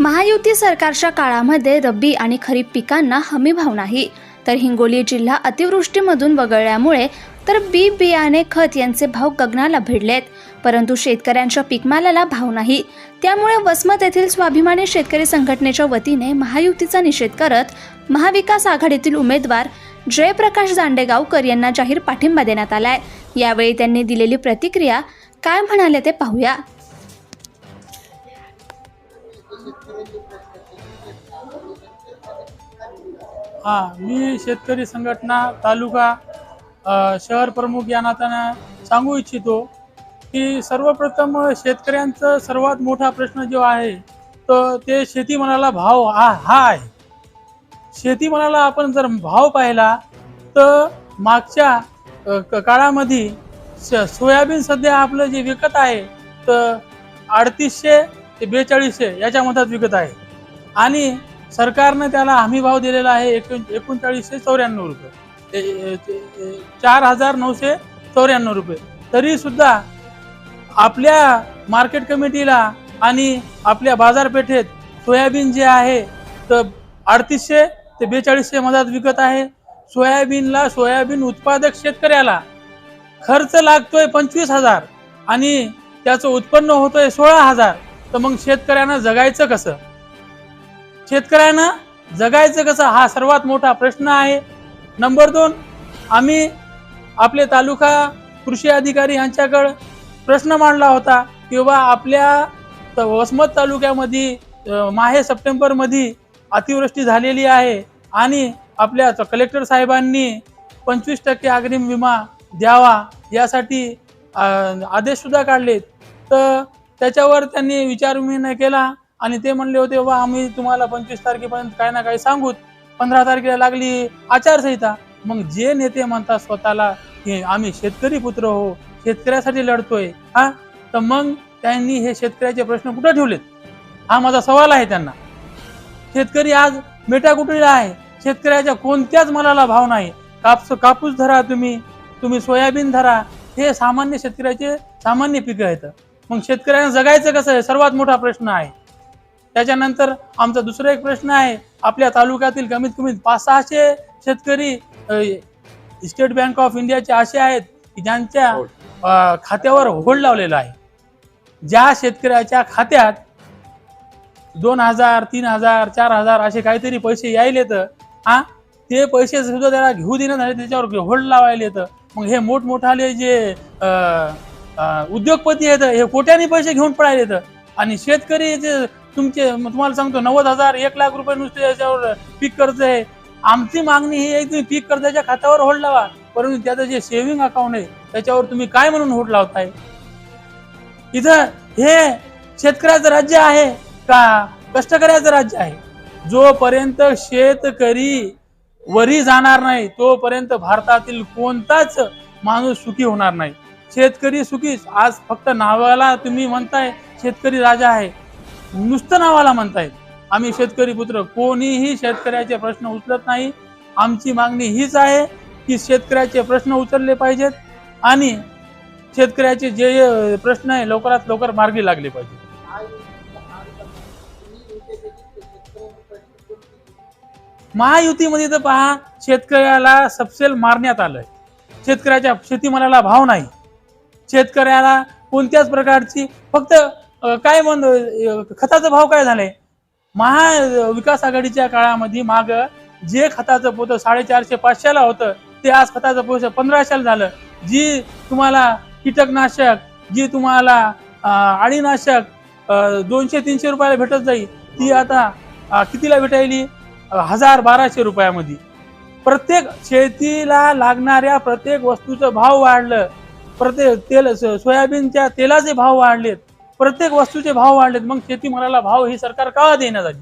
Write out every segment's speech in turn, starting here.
महायुती सरकारच्या काळामध्ये रब्बी आणि खरीप पिकांना हमी भाव नाही. तर हिंगोली जिल्हा अतिवृष्टीमधून वगळल्यामुळे तर बी बियाणे खत यांचे भाव गगनाला भिडलेत. परंतु शेतकऱ्यांच्या पिकमालाला भाव नाही. त्यामुळे वसमत येथील स्वाभिमानी शेतकरी संघटनेच्या वतीने महायुतीचा निषेध करत महाविकास आघाडीतील उमेदवार जयप्रकाश दांडेगावकर यांना जाहीर पाठिंबा देण्यात आलाय. यावेळी त्यांनी दिलेली प्रतिक्रिया काय म्हणाले ते पाहूया. हा मी शेतकरी संघटना तालुका शहर प्रमुख या नात्यानं सांगू इच्छितो की सर्वप्रथम शेतकऱ्यांचा सर्वात मोठा प्रश्न जो आहे तर ते शेतीमालाला भाव हा हा आहे. शेतीमालाला आपण जर भाव पाहिला तर मागच्या क- काळामध्ये स- सोयाबीन सध्या आपलं जे विकत आहे तर अडतीसशे ते बेचाळीसशे याच्या मधात विकत आहे. आणि सरकारनं त्याला हमी भाव दिलेला आहे एकूण एकोणचाळीसशे चौऱ्याण्णव रुपये. चार हजार नऊशे चौऱ्याण्णव रुपये. तरी सुद्धा आपल्या मार्केट कमिटीला आणि आपल्या बाजारपेठेत सोयाबीन जे आहे तर अडतीसशे ते बेचाळीसशे मधात विकत आहे. सोयाबीनला सोयाबीन उत्पादक शेतकऱ्याला खर्च लागतोय पंचवीस हजार आणि त्याचं उत्पन्न होतोय सोळा हजार. तर मग शेतकऱ्यांना जगायचं कसं? शेतकऱ्यांना जगायचं कसं? हा सर्वात मोठा प्रश्न आहे. नंबर दोन आम्ही आपले तालुका कृषी अधिकारी यांच्याकडं प्रश्न मांडला होता किंवा आपल्या वसमत तालुक्यामध्ये माहे सप्टेंबरमध्ये अतिवृष्टी झालेली आहे आणि आपल्या कलेक्टर साहेबांनी पंचवीस टक्के अग्रिम विमा द्यावा यासाठी आदेशसुद्धा काढलेत. तर त्याच्यावर त्यांनी विचारविनिमय केला आणि ते म्हणले होते बाबा आम्ही तुम्हाला पंचवीस तारखेपर्यंत काही ना काही सांगूत पंधरा तारखेला लागली आचारसंहिता. मग जे नेते म्हणतात स्वतःला की आम्ही शेतकरी पुत्र हो शेतकऱ्यासाठी लढतोय. हा? तर मग त्यांनी हे शेतकऱ्याचे प्रश्न कुठं ठेवलेत? हा माझा सवाल आहे त्यांना. शेतकरी आज मेटाकुटीला आहे. शेतकऱ्याच्या कोणत्याच मालाला भाव नाही. कापूस कापूस धरा तुम्ही. तुम्ही सोयाबीन धरा. हे सामान्य शेतकऱ्याचे सामान्य पिकं आहेत. मग शेतकऱ्यांना जगायचं कसं आहे? सर्वात मोठा प्रश्न आहे. त्याच्यानंतर आमचा दुसरा एक प्रश्न आहे आपल्या तालुक्यातील कमीत कमी पाच सहाशे शेतकरी स्टेट बँक ऑफ इंडियाचे असे आहेत की ज्यांच्या अ, खात्यावर होल्ड लावलेला आहे. ज्या शेतकऱ्याच्या खात्यात दोन हजार तीन हजार चार हजार असे काहीतरी पैसे यायले तर हा ते पैसे सुद्धा त्याला घेऊ देण्यात झाले त्याच्यावर होल्ड लावायला तर मग हे मोठमोठाले जे उद्योगपती आहेत हे कोट्याने पैसे घेऊन पडायले तर. आणि शेतकरी जे तुमचे तुम्हाला सांगतो नव्वद हजार एक लाख रुपये नुसते याच्यावर पीक कर्ज आहे. आमची मागणी ही आहे तुम्ही पीक कर्जाच्या खात्यावर होल्ड लावा. परंतु त्याचं जे सेव्हिंग अकाउंट आहे त्याच्यावर तुम्ही काय म्हणून होल्ड लावताय? इथं हे शेतकऱ्याचं राज्य आहे का? कष्टकऱ्याचं राज्य आहे? जोपर्यंत शेतकरी वरी जाणार नाही तोपर्यंत भारतातील कोणताच माणूस सुखी होणार नाही. शेतकरी सुखीच आज फक्त नावाला तुम्ही म्हणताय शेतकरी राजा आहे. नुसतं नावाला म्हणताय आम्ही शेतकरी पुत्र कोणीही शेतकऱ्याचे प्रश्न उचलत नाही. आमची मागणी हीच आहे की शेतकऱ्याचे प्रश्न उचलले पाहिजेत आणि शेतकऱ्याचे जे प्रश्न आहे लवकरात लवकर मार्गी लागले पाहिजे महायुतीमध्ये तर पहा शेतकऱ्याला सबसेल मारण्यात आलंय. शेतकऱ्याच्या शेतीमालाला भाव नाही. शेतकऱ्याला कोणत्याच प्रकारची फक्त काय म्हण खताचा भाव काय झालाय? महाविकास आघाडीच्या काळामध्ये माग जे खताचं पोतं साडेचारशे पाचशेला होतं ते आज खताचं पोत पंधराशेला झालं. जी तुम्हाला कीटकनाशक जी तुम्हाला अळीनाशक दोनशे तीनशे रुपयाला भेटत जाईल ती आता कितीला भेटायली? हजार बाराशे रुपयामध्ये. प्रत्येक शेतीला लागणाऱ्या प्रत्येक वस्तूचं भाव वाढलं. प्रत्येक तेल सोयाबीनच्या तेलाचे भाव वाढलेत. प्रत्येक वस्तूचे भाव वाढलेत. मग शेतीमालाला भाव ही सरकार का देण्यात आली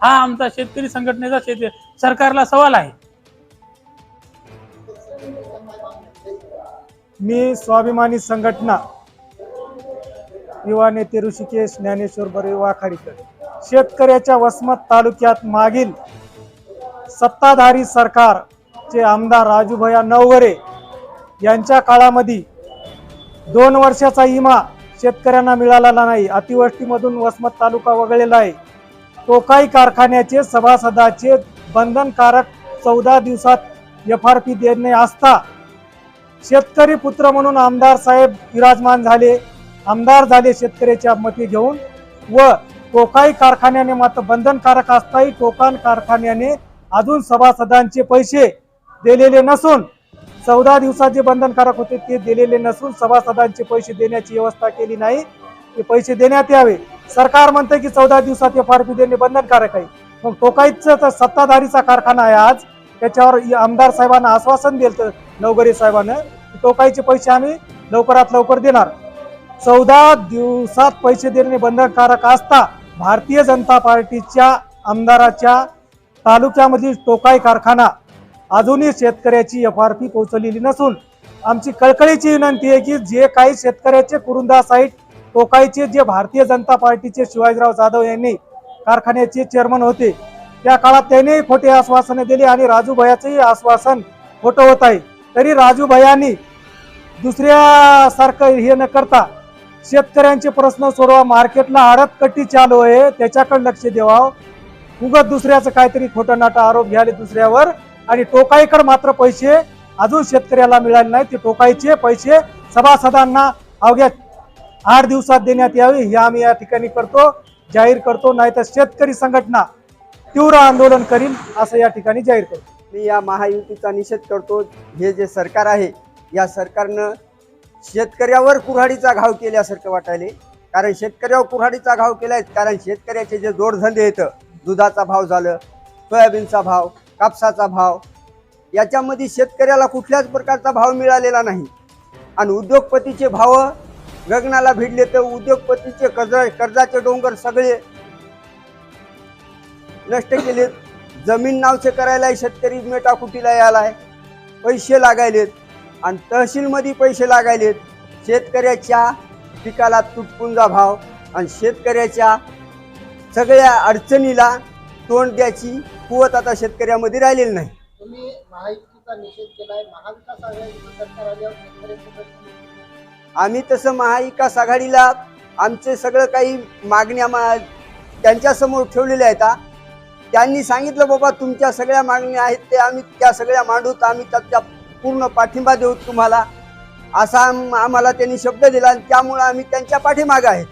हा आमचा शेतकरी संघटनेचा शेत सरकारला सवाल आहे. मी स्वाभिमानी संघटना युवा नेते ऋषिकेश ज्ञानेश्वर बरे वाखाडीकर. शेतकऱ्याच्या वसमत तालुक्यात मागील सत्ताधारी सरकारचे आमदार राजूभया नवगरे यांच्या काळामध्ये दोन वर्षाचा विमा शेतकऱ्यांना मिळालेला नाही. अतिवृष्टीमधून वसमत तालुका वगळलेला आहे. टोकाई कारखान्याचे सभासदाचे बंधनकारक चौदा दिवसात एफ आर पी देणे असता शेतकरी पुत्र म्हणून आमदार साहेब विराजमान झाले. आमदार झाले शेतकऱ्याच्या मते घेऊन व टोकाई कारखान्याने मात्र बंधनकारक असताही टोकान कारखान्याने अजून सभासदांचे पैसे दिलेले नसून चौदा दिवसात जे बंधनकारक होते ते दिलेले नसून सभासदांचे पैसे देण्याची व्यवस्था केली नाही. ते पैसे देण्यात यावे. सरकार म्हणतं की चौदा दिवसात एफ आर पी देणे बंधनकारक आहे. मग टोकाईचं तर सत्ताधारीचा कारखाना आहे आज. त्याच्यावर आमदार साहेबांना आश्वासन दिलं नवगरे साहेबांना. टोकाईचे पैसे आम्ही लवकरात लवकर देणार. चौदा दिवसात पैसे देणे बंधनकारक असता भारतीय जनता पार्टीच्या आमदाराच्या तालुक्यामधील टोकाई कारखाना अजूनही शेतकऱ्याची एफ आर पी पोहोचलेली नसून आमची कळकळीची विनंती आहे की जे काही शेतकऱ्याचे कुरुंदा साईट टोकाईचे जे भारतीय जनता पार्टीचे शिवाजीराव जाधव यांनी कारखान्याचे चेअरमन होते त्या काळात त्यांनी खोटे आश्वासने दिली आणि राजू भयाचंही आश्वासन खोटं होत आहे. तरी राजू भयांनी दुसऱ्यासारखं हे न करता शेतकऱ्यांचे प्रश्न सोडवा मार्केटला आडत कट्टी चालू आहे त्याच्याकडे लक्ष द्यावं उगत दुसऱ्याचं काहीतरी खोटं नाटा आरोप घ्याले दुसऱ्यावर आणि टोकाईकडे मात्र पैसे अजून शेतकऱ्याला मिळाले नाही ते टोकाईचे पैसे सभासदांना अवघ्या आठ दिवसात देण्यात यावे हे आम्ही या ठिकाणी करतो जाहीर करतो. नाहीतर शेतकरी संघटना तीव्र आंदोलन करील असं या ठिकाणी जाहीर करतो. मी या महायुतीचा निषेध करतो. हे जे सरकार आहे या सरकारनं शेतकऱ्यावर कुऱ्हाडीचा घाव केल्यासारखं वाटायले. कारण शेतकऱ्यावर कुऱ्हाडीचा घाव केलाय कारण शेतकऱ्याचे जे जोडधंदे आहेत दुधाचा भाव झालं सोयाबीनचा भाव कापसाचा भाव. याच्यामध्ये शेतकऱ्याला कुठल्याच प्रकारचा भाव मिळालेला नाही. आणि उद्योगपतीचे भाव गगनाला भिडले तर उद्योगपतीचे कर्ज कर्जाचे डोंगर सगळे नष्ट केलेत जमीन नावचे करायला शेतकरी मेटाकुटीला यायलाय. पैसे लागायलेत. आणि तहसीलमध्ये पैसे लागायलेत. शेतकऱ्याच्या पिकाला तुटपुंजा भाव आणि शेतकऱ्याच्या सगळ्या अडचणीला तोंड द्यायची कुवत आता शेतकऱ्यामध्ये राहिलेली नाही. तुम्ही महायुतीचा निषेध केलाय महाविकास आघाडीचं सरकार आल्यावर शेतकऱ्यांचे प्रश्न आम्ही तसं महाविकास आघाडीला आमचे सगळं काही मागण्या मा त्यांच्यासमोर ठेवलेल्या आहेत. त्यांनी सांगितलं बाबा तुमच्या सगळ्या मागण्या आहेत ते आम्ही त्या सगळ्या मांडूत आम्ही त्याचा पूर्ण पाठिंबा देऊ तुम्हाला. असा आम- आम्हाला त्यांनी शब्द दिला आणि त्यामुळं आम्ही त्यांच्या पाठीमागं आहेत